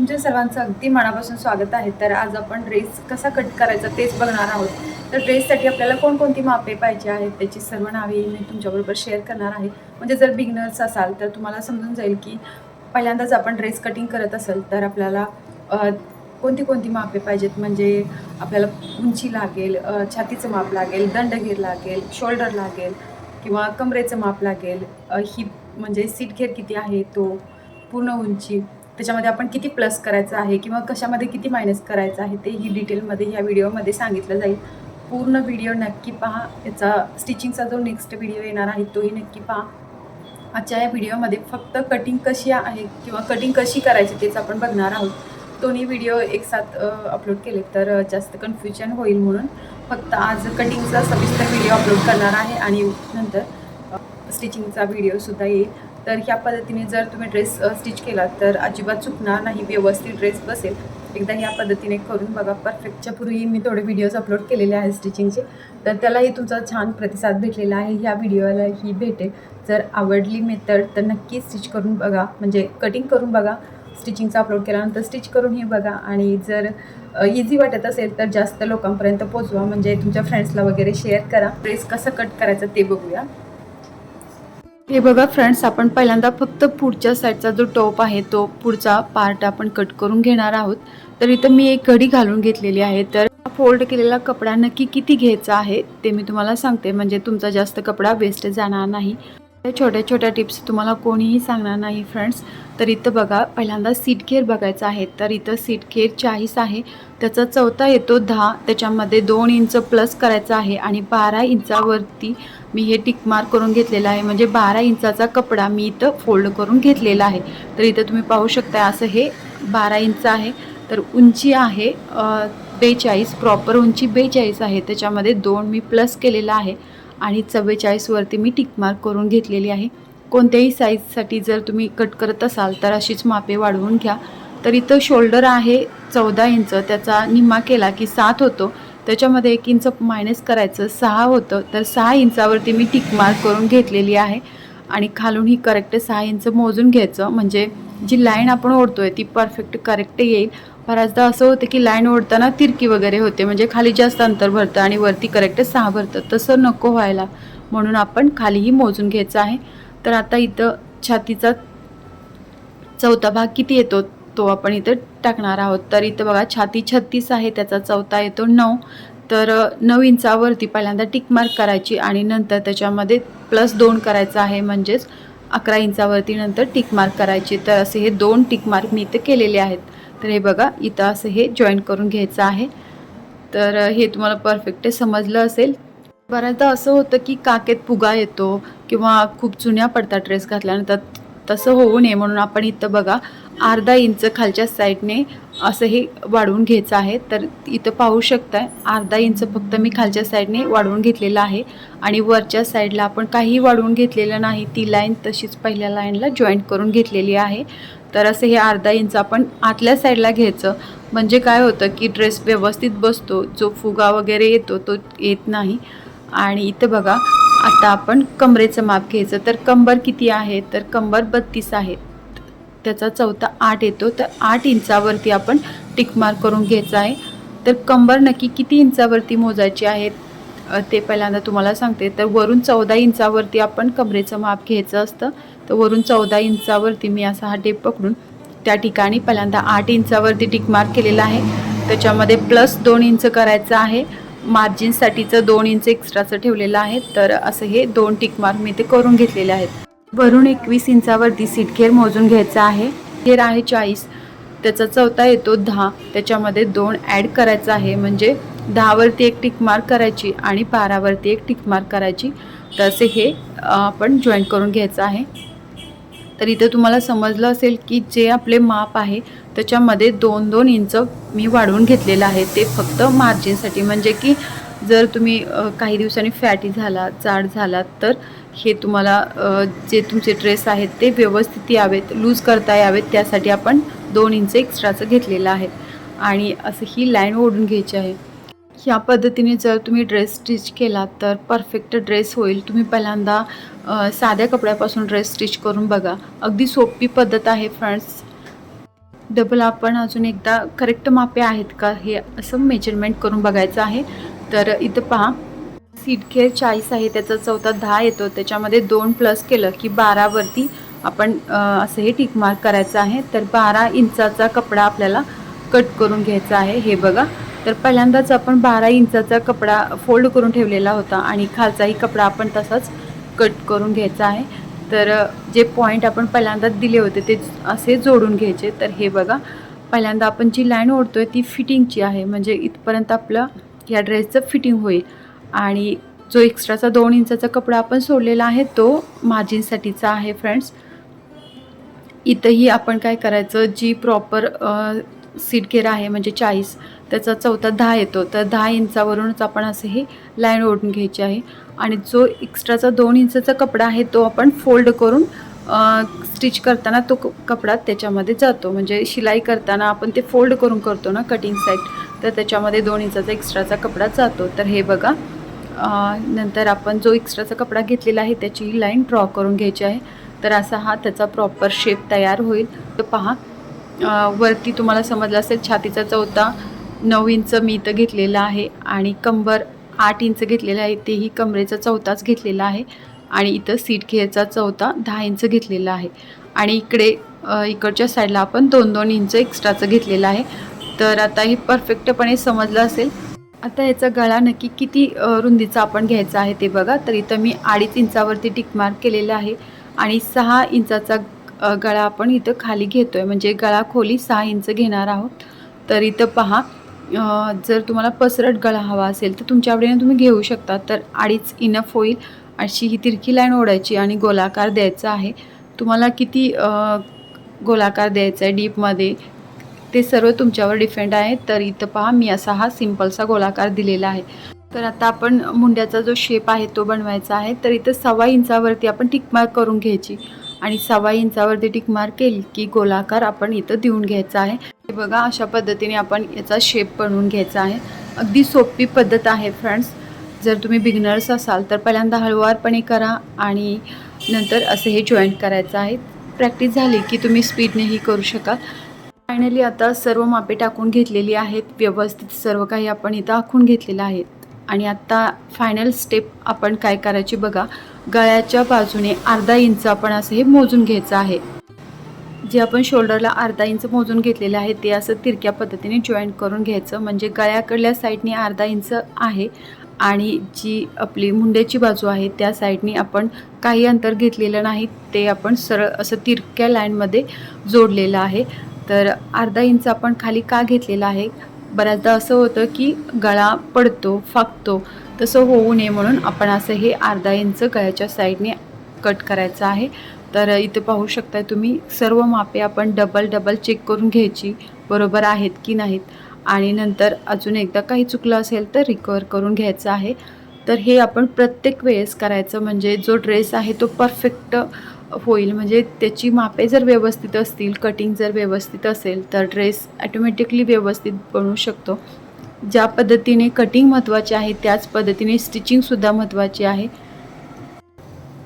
तुमच्या सर्वांचं अगदी मनापासून स्वागत आहे. तर आज आपण ड्रेस कसा कट करायचा तेच बघणार आहोत. तर ड्रेससाठी आपल्याला कोणकोणती मापे पाहिजे आहेत? त्याची सर्व नावे मी तुमच्याबरोबर शेअर करणार आहे. म्हणजे जर बिगनर्स असाल तर तुम्हाला समजून जाईल की पहिल्यांदाच आपण ड्रेस कटिंग करत असेल तर आपल्याला कोणती कोणती मापे पाहिजेत? म्हणजे आपल्याला उंची लागेल छातीचं माप लागेल दंडगीर लागेल शोल्डर लागेल किंवा कमरेचं माप लागेल. हिप म्हणजे सीट घेर किती आहे? तो पूर्ण उंची. त्याच्यामध्ये आपण किती प्लस करायचं आहे किंवा कशामध्ये किती मायनस करायचं आहे ते ही डिटेलमध्ये ह्या व्हिडिओमध्ये सांगितलं जाईल. पूर्ण व्हिडिओ नक्की पहा. याचा स्टिचिंगचा जो नेक्स्ट व्हिडिओ येणार आहे तोही नक्की पहा. आजच्या या व्हिडिओमध्ये फक्त कटिंग कशी आहे किंवा कटिंग कशी करायची तेच आपण बघणार आहोत. दोन्ही व्हिडिओ एकसाथ अपलोड केले तर जास्त कन्फ्युजन होईल म्हणून. फक्त आज कटिंगचा सविस्तर व्हिडिओ अपलोड करणार आहे आणि नंतर स्टिचिंगचा व्हिडिओसुद्धा येईल. तर ह्या पद्धतीने जर तुम्ही ड्रेस स्टिच केला तर अजिबात चुकणार नाही व्यवस्थित ड्रेस बसेल. एकदा ह्या पद्धतीने करून बघा परफेक्टच्या पूर्वी मी थोडे व्हिडिओज अपलोड केलेले आहेत स्टिचिंगचे तर त्यालाही तुमचा छान प्रतिसाद भेटलेला आहे. ह्या व्हिडिओला ही भेटेल. जर आवडली मेथड तर नक्की स्टिच करून बघा. म्हणजे कटिंग करून बघा. स्टिचिंगचा अपलोड केल्यानंतर स्टिच करूनही बघा. आणि जर इझी वाटत असेल तर जास्त लोकांपर्यंत पोचवा. म्हणजे तुमच्या फ्रेंड्सला वगैरे शेअर करा. ड्रेस कसं कट करायचं ते बघूया. हे बघा फ्रेंड्स आपण पहिल्यांदा फक्त पुढच्या साईडचा जो टॉप आहे तो पुढचा पार्ट आपण कट करून घेणार आहोत. तर इथं मी एक घडी घालून घेतलेली आहे. तर फोल्ड केलेला कपडा नक्की किती घ्यायचा आहे ते मी तुम्हाला सांगते. म्हणजे तुमचा जास्त कपडा वेस्ट जाणार नाही. छोट्या छोट्या टिप्स तुम्हाला कोणीही सांगणार नाही फ्रेंड्स तर इथं बघा पहिल्यांदा सीट घेर बघायचा आहे. तर इथं सीट घेर चाळीस आहे. त्याचा चौथा येतो दहा. त्याच्यामध्ये दोन इंच प्लस करायचा आहे आणि बारा इंचावरती मी हे टिकमार करून घेतलेलं आहे. म्हणजे बारा इंचाचा कपडा मी इथं फोल्ड करून घेतलेला आहे. तर इथं तुम्ही पाहू शकता असं हे बारा इंच आहे. तर उंची आहे बेचाळीस. प्रॉपर उंची बेचाळीस आहे. त्याच्यामध्ये दोन मी प्लस केलेला आहे. आणि चव्वेचाळीसवरती मी टिक मार्क करून घेतलेली आहे. कोणत्याही साईजसाठी जर तुम्ही कट करत असाल तर अशीच मापे वाढवून घ्या. तर इथं शोल्डर आहे चौदा इंच. त्याचा निम्मा केला की सात होतो. त्याच्यामध्ये एक इंच मायनस करायचं सहा होतं. तर सहा इंचावरती मी टिक मार्क करून घेतलेली आहे. आणि खालून ही करेक्ट सहा इंच मोजून घ्यायचं. म्हणजे जी लाईन आपण ओढतो आहे ती परफेक्ट करेक्ट येईल. बऱ्याचदा असं होतं की लाईन ओढताना तिरकी वगैरे होते. म्हणजे खाली जास्त अंतर भरतं आणि वरती करेक्ट सहा भरतं. तसं नको व्हायला. म्हणून आपण खालीही मोजून घ्यायचं आहे. तर आता इथं छातीचा चौथा भाग किती येतो? तो आपण इथं टाकणार आहोत. तर इथं बघा छाती छत्तीस आहे त्याचा चौथा येतो नऊ. तर नऊ इंचावरती पहिल्यांदा टिक मार्क करायची आणि नंतर त्याच्यामध्ये प्लस दोन करायचं आहे. म्हणजेच अकरा इंचावरती नंतर टिक मार्क करायची. तर असे हे दोन टिक मार्क मी इथं केलेले आहेत. तर हे बघा इथं असं हे जॉईन करून घ्यायचं आहे. तर हे तुम्हाला परफेक्ट समजलं असेल. बऱ्याचदा असं होतं की काकेत फुगा येतो किंवा खूप चुन्या पडतात ड्रेस घातल्यानंतर तसं होऊ नये म्हणून आपण इथं बघा अर्धा इंच खालच्या साईडने असं हे वाढवून घ्यायचं आहे. तर इथं पाहू शकताय अर्धा इंच फक्त मी खालच्या साईडने वाढवून घेतलेलं आहे. आणि वरच्या साईडला आपण काहीही वाढवून घेतलेलं नाही ती लाईन तशीच पहिल्या लाईनला जॉईंट करून घेतलेली आहे. तर असं हे अर्धा इंच आपण आतल्या साईडला घ्यायचं. म्हणजे काय होतं की ड्रेस व्यवस्थित बसतो जो फुगा वगैरे येतो तो येत नाही. आणि इथं बघा आता आपण कमरेचं माप घ्यायचं. तर कंबर किती आहे? तर कंबर बत्तीस आहे. त्याचा चौथा आठ येतो. तर आठ इंचावरती आपण टिकमार्क करून घ्यायचा आहे. तर कंबर नक्की किती इंचावरती मोजायची आहे? ते पहिल्यांदा तुम्हाला सांगते. तर वरून चौदा इंचावरती आपण कमरेचं माप घ्यायचं असतं. तर वरून चौदा इंचावरती मी असा हा टेप पकडून त्या ठिकाणी पहिल्यांदा आठ इंचावरती टिक मार्क केलेला आहे. त्याच्यामध्ये प्लस दोन इंच करायचं आहे. मार्जिनसाठीचं दोन इंच एक्स्ट्राचं ठेवलेलं आहे. तर असं हे दोन टिक मार्क मी ते करून घेतलेले आहेत. वरून एकवीस इंचावरती सीट घेर मोजून घ्यायचा आहे. घेर आहे चाळीस. त्याचा चौथा येतो दहा. त्याच्यामध्ये दोन ॲड करायचं आहे. म्हणजे दहावरती एक टिक मार्क करायची आणि बारावरती एक टिक मार्क करायची. तसे हे आपण जॉईन करून घ्यायचं आहे. तर इथं तुम्हाला समजलं असेल की जे आपले माप आहे त्याच्यामध्ये दोन दोन इंच मी वाढवून घेतलेलं आहे. ते फक्त मार्जिनसाठी म्हणजे की जर तुम्ही काही दिवसांनी फॅटी झाला जाड झाला तर हे तुम्हाला जे तुमचे ड्रेस आहेत ते व्यवस्थित यावेत लूज करता यावेत. त्यासाठी आपण दोन इंच एक्स्ट्राचं घेतलेलं आहे. आणि असं ही लाईन ओढून घ्यायची आहे. ह्या पद्धतीने जर तुम्ही ड्रेस स्टिच केला तर परफेक्ट ड्रेस होईल. तुम्ही पहिल्यांदा साध्या कपड्यापासून ड्रेस स्टिच करून बघा. अगदी सोपी पद्धत आहे फ्रेंड्स डबल आपण अजून एकदा करेक्ट मापे आहेत का हे असं मेजरमेंट करून बघायचं आहे. तर इथं पहा. सीटखेर चाळीस आहे त्याचा चौथा दहा येतो. त्याच्यामध्ये दोन प्लस केलं की बारावरती आपण असं हे टिक मार्क करायचं आहे. तर बारा इंचाचा कपडा आपल्याला कट करून घ्यायचा आहे हे बघा. तर पहिल्यांदाच आपण बारा इंचाचा कपडा फोल्ड करून ठेवलेला होता आणि खालचाही कपडा आपण तसाच कट करून घ्यायचा आहे. तर जे पॉईंट आपण पहिल्यांदाच दिले होते ते असे जोडून घ्यायचे. तर हे बघा पहिल्यांदा आपण जी लाईन ओढतोय ती फिटिंगची आहे. म्हणजे इथपर्यंत आपलं या ड्रेसचं फिटिंग होईल. आणि जो एक्स्ट्राचा दोन इंचाचा कपडा आपण सोडलेला आहे तो मार्जिनसाठीचा आहे फ्रेंड्स इथंही आपण काय करायचं? जी प्रॉपर सीट केर आहे म्हणजे चाळीस त्याचा चौथा दहा येतो. तर दहा इंचावरूनच आपण असे हे लाईन ओढून घ्यायची आहे. आणि जो एक्स्ट्राचा दोन इंचाचा कपडा आहे तो आपण फोल्ड करून स्टिच करताना तो क- कपडा त्याच्यामध्ये जातो. म्हणजे शिलाई करताना आपण ते फोल्ड करून करतो ना कटिंग साईड तर त्याच्यामध्ये दोन इंचाचा एक्स्ट्राचा कपडा जातो. तर हे बघा नंतर आपण जो एक्स्ट्राचा कपडा घेतलेला आहे त्याची लाईन ड्रॉ करून घ्यायची आहे. तर असा हा त्याचा प्रॉपर शेप तयार होईल. तर पहा वरती तुम्हाला समजलं असेल छातीचा चौथा नऊ इंच मी इथं घेतलेला आहे आणि कंबर आठ इंच घेतलेलं आहे तेही कमरेचा चौथाच घेतलेला आहे आणि इथं सीट घेरचा चौथा दहा इंच घेतलेला आहे. आणि इकडे इकडच्या साईडला आपण दोन दोन इंच एक्स्ट्राचं घेतलेलं आहे. तर आता हे परफेक्टपणे समजलं असेल. आता याचा गळा नक्की किती रुंदीचा आपण घ्यायचा आहे ते बघा. तर इथं मी अडीच इंचावरती टिकमार्क केलेलं आहे आणि सहा इंचाचा गळा आपण इथं खाली घेतो आहे म्हणजे गळा खोली सहा इंच घेणार आहोत. तर इथं पहा जर तुम्हाला पसरट गळा हवा असेल तर तुमच्या आवडीने तुम्ही घेऊ शकता. तर अडीच इनफ होईल. अशी ही तिरकी लाईन ओढायची आणि गोलाकार द्यायचा आहे. तुम्हाला किती गोलाकार द्यायचा आहे डीपमध्ये ते सर्व तुमच्यावर डिपेंड आहे. तर इथं पहा मी असा हा सिम्पलसा गोलाकार दिलेला आहे. तर आता आपण मुंड्याचा जो शेप आहे तो बनवायचा आहे. तर इथं सव्वा इंचावरती आपण टिकमार्क करून घ्यायची. आणि सव्वा इंचावरती टिकमार केली की गोलाकार आपण इथं देऊन घ्यायचा आहे. हे बघा अशा पद्धतीने आपण याचा शेप बनवून घ्यायचा आहे. अगदी सोपी पद्धत आहे फ्रेंड्स जर तुम्ही बिगनर्स असाल तर पहिल्यांदा हळुवारपणे करा आणि नंतर असे हे जॉईंट करायचं आहे. प्रॅक्टिस झाली की तुम्ही स्पीडनेही करू शकाल. फायनली आता सर्व मापे टाकून घेतलेली आहेत. व्यवस्थित सर्व काही आपण इथं आखून घेतलेलं आहे आणि आत्ता फायनल स्टेप आपण काय करायची बघा. गळ्याच्या बाजूने अर्धा इंच आपण असं हे मोजून घ्यायचं आहे. जे आपण शोल्डरला अर्धा इंच मोजून घेतलेलं आहे ते असं तिरक्या पद्धतीने जॉईंट करून घ्यायचं. म्हणजे गळ्याकडल्या साईडने अर्धा इंच आहे आणि जी आपली मुंड्याची बाजू आहे त्या साईडने आपण काही अंतर घेतलेलं नाही ते आपण सरळ असं तिरक्या लाईनमध्ये जोडलेलं आहे. तर अर्धा इंच आपण खाली का घेतलेला आहे? बऱ्याचदा असं होतं की गळा पडतो फाकतो तसं होऊ नये म्हणून आपण असं हे अर्धा इंच गळ्याच्या साईडने कट करायचं आहे. तर इथं पाहू शकताय तुम्ही सर्व मापे आपण डबल डबल चेक करून घ्यायची बरोबर आहेत की नाहीत. आणि नंतर अजून एकदा काही चुकलं असेल तर रिकवर करून घ्यायचं आहे. तर हे आपण प्रत्येक वेळेस करायचं म्हणजे जो ड्रेस आहे तो परफेक्ट होईल. म्हणजे त्याची मापे जर व्यवस्थित असतील कटिंग जर व्यवस्थित असेल तर ड्रेस ॲटोमॅटिकली व्यवस्थित बनवू शकतो. ज्या पद्धतीने कटिंग महत्त्वाचे आहे त्याच पद्धतीने स्टिचिंगसुद्धा महत्त्वाची आहे.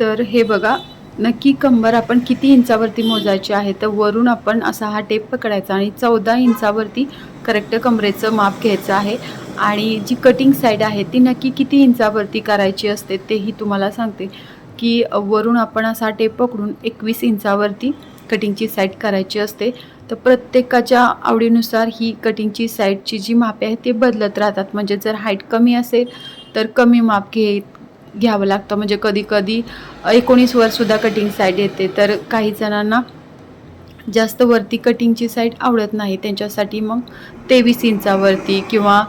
तर हे बघा नक्की कंबर आपण किती इंचावरती मोजायची आहे? तर वरून आपण असा हा टेप पकडायचा आणि चौदा इंचावरती करेक्ट कमरेचं माप घ्यायचं आहे. आणि जी कटिंग साईड आहे ती नक्की किती इंचावरती करायची असते तेही तुम्हाला सांगते. की वरून आपण असा टेप पकडून एकवीस इंचावरती कटिंगची साईड करायची असते. तर प्रत्येकाच्या आवडीनुसार ही कटिंगची साईडची जी मापे आहे ते बदलत राहतात. म्हणजे जर हाईट कमी असेल तर कमी माप घे घ्यावं लागतं. म्हणजे कधी कधी एकोणीस वरसुद्धा कटिंग साईड येते. तर काही जणांना जास्त वरती कटिंगची साईड आवडत नाही. त्यांच्यासाठी मग तेवीस इंचावरती किंवा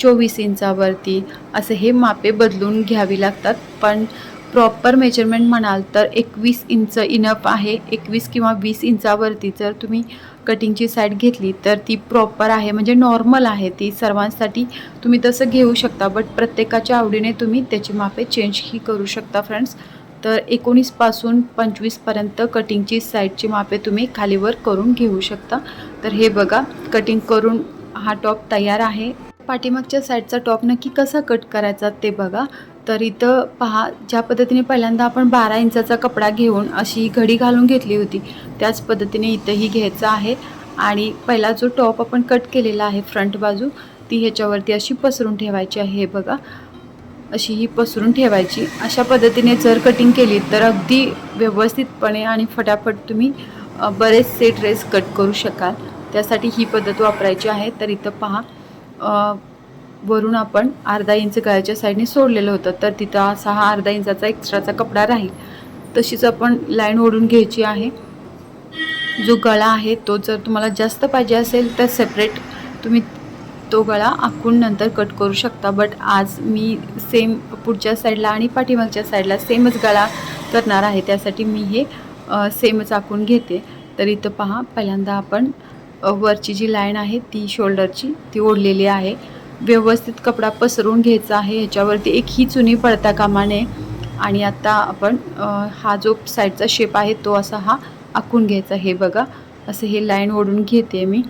चोवीस इंचावरती असे हे मापे बदलून घ्यावी लागतात. पण प्रॉपर मेजरमेंट म्हणाल तर एकवीस इंच इनफ आहे. एकवीस किंवा वीस इंचावरती जर तुम्ही कटिंगची साईड घेतली तर ती प्रॉपर आहे म्हणजे नॉर्मल आहे. ती सर्वांसाठी तुम्ही तसं घेऊ शकता बट प्रत्येकाच्या आवडीने तुम्ही त्याची मापे चेंजही करू शकता फ्रेंड्स तर एकोणीसपासून पंचवीसपर्यंत कटिंगची साईडची मापे तुम्ही खालीवर करून घेऊ शकता. तर हे बघा कटिंग करून हा टॉप तयार आहे. पाठीमागच्या साईडचा टॉप नक्की कसा कट करायचा ते बघा. तर इथं पहा ज्या पद्धतीने पहिल्यांदा आपण बारा इंचाचा कपडा घेऊन अशी घडी घालून घेतली होती त्याच पद्धतीने इथंही घ्यायचं आहे. आणि पहिला जो टॉप आपण कट केलेला आहे फ्रंट बाजू ती ह्याच्यावरती अशी पसरून ठेवायची आहे हे बघा. अशी ही पसरून ठेवायची. अशा पद्धतीने जर कटिंग केली तर अगदी व्यवस्थितपणे आणि फटाफट तुम्ही बरेचसे ड्रेस कट करू शकाल. त्यासाठी ही पद्धत वापरायची आहे. तर इथं पहा वरून आपण अर्धा इंच गळ्याच्या साईडने सोडलेलं होतं. तर तिथं असा हा अर्धा इंचाचा एक्स्ट्राचा कपडा राहील. तशीच आपण लाईन ओढून घ्यायची आहे. जो गळा आहे तो जर तुम्हाला जास्त पाहिजे असेल तर सेपरेट तुम्ही तो गळा आखून नंतर कट करू शकता. बट आज मी सेम पुढच्या साईडला आणि पाठीमागच्या साईडला सेमच गळा करणार आहे. त्यासाठी मी हे सेमच आखून घेते. तर इथं पहा पहिल्यांदा आपण वरची जी लाईन आहे ती शोल्डरची ती ओढलेली आहे. व्यवस्थित कपडा पसरून घ्यायचा आहे ह्याच्यावरती एक ही चुनी पडता कामा नये. आणि आता आपण हा जो साईडचा शेप आहे तो असा हा आखून घ्यायचा हे बघा. असं हे लाईन ओढून घेते मी.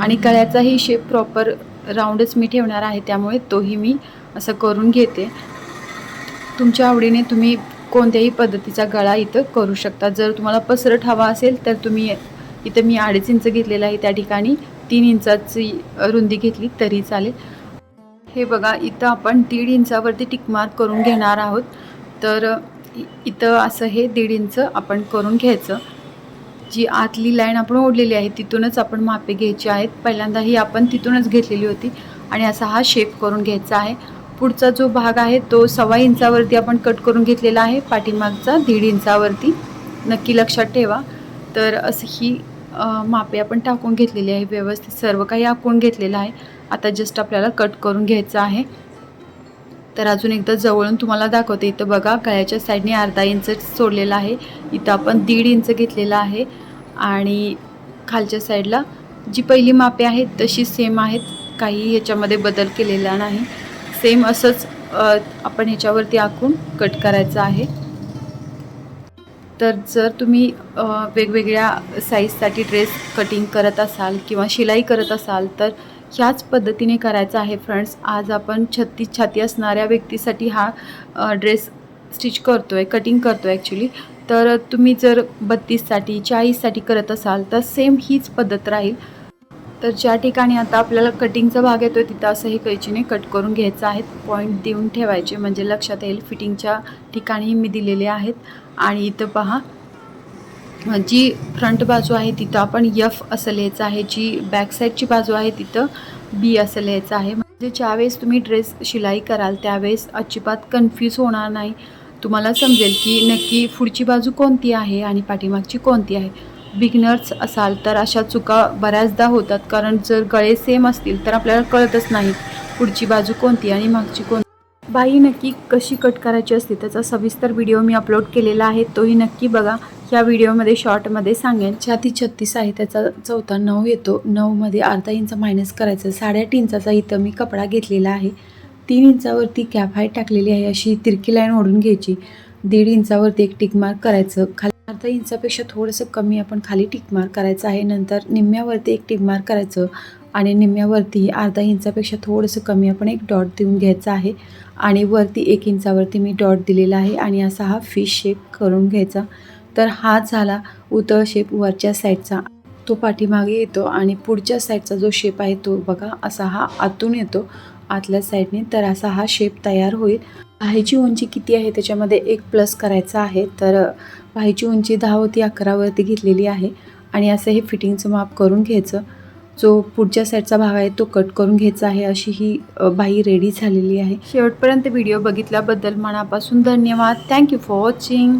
आणि गळ्याचाही शेप प्रॉपर राऊंडच मी ठेवणार आहे त्यामुळे तोही मी असं करून घेते. तुमच्या आवडीने तुम्ही कोणत्याही पद्धतीचा गळा इथं करू शकता. जर तुम्हाला पसरट हवा असेल तर तुम्ही इथं मी अडीच इंच घेतलेलं आहे. त्या ठिकाणी तीन इंचाची रुंदी घेतली तरी चालेल. हे बघा इथं आपण दीड इंचावरती टिकमार्क करून घेणार आहोत. तर इ- इथं असं हे दीड इंच आपण करून घ्यायचं. जी आतली लाईन आपण ओढलेली आहे तिथूनच आपण मापे घ्यायची आहेत. पहिल्यांदा ही आपण तिथूनच घेतलेली होती आणि असा हा शेप करून घ्यायचा आहे. पुढचा जो भाग आहे तो सव्वा इंचावरती आपण कट करून घेतलेला आहे. पाठीमागचा दीड इंचावरती. नक्की लक्षात ठेवा. तर असं ही मापे आपण टाकून घेतलेली आहे व्यवस्थित सर्व काही आखून घेतलेलं आहे. आता जस्ट आपल्याला कट करून घ्यायचं आहे. तर अजून एकदा जवळून तुम्हाला दाखवते इथं बघा गळ्याच्या साईडने अर्धा इंच सोडलेला आहे. इथं आपण दीड इंच घेतलेला आहे. आणि खालच्या साईडला जी पहिली मापे आहेत तशी सेम आहेत. काही ह्याच्यामध्ये बदल केलेला नाही. सेम असंच आपण ह्याच्यावरती आखून कट करायचं आहे. तर जर तुम्ही वेगवेगळ्या साईजसाठी ड्रेस कटिंग करत असाल किंवा शिलाई करत असाल तर ह्याच पद्धतीने करायचं आहे फ्रेंड्स आज आपण छत्तीस छाती असणाऱ्या व्यक्तीसाठी हा ड्रेस स्टिच करतो आहे कटिंग करतो आहे ॲक्च्युली तर तुम्ही जर बत्तीससाठी चाळीससाठी करत असाल तर सेम हीच पद्धत राहील. तर ज्या ठिकाणी आता आपल्याला कटिंगचा भाग येतो आहे तिथं असं हे कैचीने कट करून घ्यायचं आहे पॉईंट देऊन ठेवायचे म्हणजे लक्षात येईल फिटिंगच्या ठिकाणी मी दिलेले आहेत. आणि इथं पहा जी फ्रंट बाजू आहे तिथं आपण यफ असं लिहायचं आहे. जी बॅक साईडची बाजू आहे तिथं बी असं लिहायचं आहे. म्हणजे ज्यावेळेस तुम्ही ड्रेस शिलाई कराल त्यावेळेस अजिबात कन्फ्यूज होणार नाही. तुम्हाला समजेल की नक्की पुढची बाजू कोणती आहे आणि पाठीमागची कोणती आहे. बिगिनर्स असाल तर अशा चुका बऱ्याचदा होतात. कारण जर गळे सेम असतील तर आपल्याला कळतच नाही पुढची बाजू कोणती आणि मागची कोणती. बाई नक्की कशी कट करायची असते त्याचा सविस्तर व्हिडिओ मी अपलोड केलेला आहे. तोही नक्की बघा. ह्या व्हिडिओमध्ये शॉर्टमध्ये सांगेन. छाती छत्तीस आहे. त्याचा चौथा नऊ येतो. नऊमध्ये अर्धा इंच मायनस करायचं. साडेआठ इंचाचा इथं मी कपडा घेतलेला आहे. तीन इंचावरती कॅप हाईट टाकलेली आहे. अशी तिरकी लाईन ओढून घ्यायची. दीड इंचावरती एक टिकमार्क करायचं. खाली अर्धा इंचापेक्षा थोडंसं कमी आपण खाली टिक मार्क करायचं आहे. नंतर निम्म्यावरती एक टिक मार्क करायचं आणि निम्म्यावरती अर्धा इंचापेक्षा थोडंसं कमी आपण एक डॉट देऊन घ्यायचं आहे. आणि वरती एक इंचावरती मी डॉट दिलेला आहे आणि असा हा फिश शेप करून घ्यायचा. तर हा झाला उतळ शेप वरच्या साईडचा. तो पाठीमागे येतो आणि पुढच्या साईडचा जो शेप आहे तो बघा असा हा आतून येतो. आतल्या साईडने तर असा हा शेप तयार होईल. ह्याची उंची किती आहे त्याच्यामध्ये एक प्लस करायचा आहे. तर बाहीची उंची दहा होती अकरावरती घेतलेली आहे. आणि असं हे फिटिंगचं माप करून घ्यायचं. जो पुढच्या साईडचा भाग आहे तो कट करून घ्यायचा आहे. अशी ही बाई रेडी झालेली आहे. शेवटपर्यंत व्हिडिओ बघितल्याबद्दल मनापासून धन्यवाद. Thank you for watching.